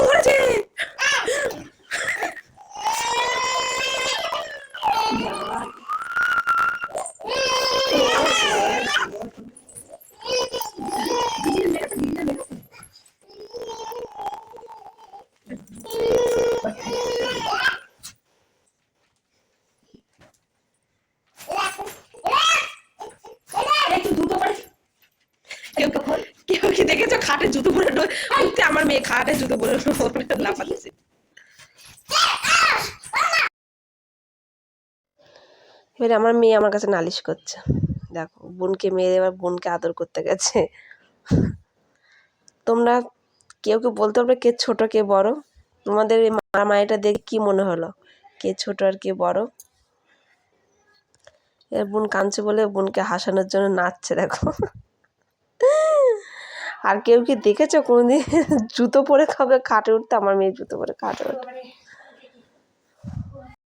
Morde! Eu que eu খাটে জুতো পরে ঢুকতে আমার মেয়ে খাটে জুতো পরে এবারে আমার মেয়ে আমার কাছে নালিশ করছে। দেখো, বোনকে মেরে এবার বোনকে আদর করতে গেছে। তোমরা কেউ কেউ বলতে পারবে কে ছোট, কে বড়। তোমাদের এই মারামারিটা দেখে কি মনে হলো? কে ছোট আর কে বড়? এর বোন কাঁদছে বলে বোনকে হাসানোর জন্য নাচছে, দেখো। আর কেউ কি দেখেছ কোনোদিন? জুতো পরে খাবে খাটে উঠতে? আমার মেয়ে জুতো পরে খাটে ওঠে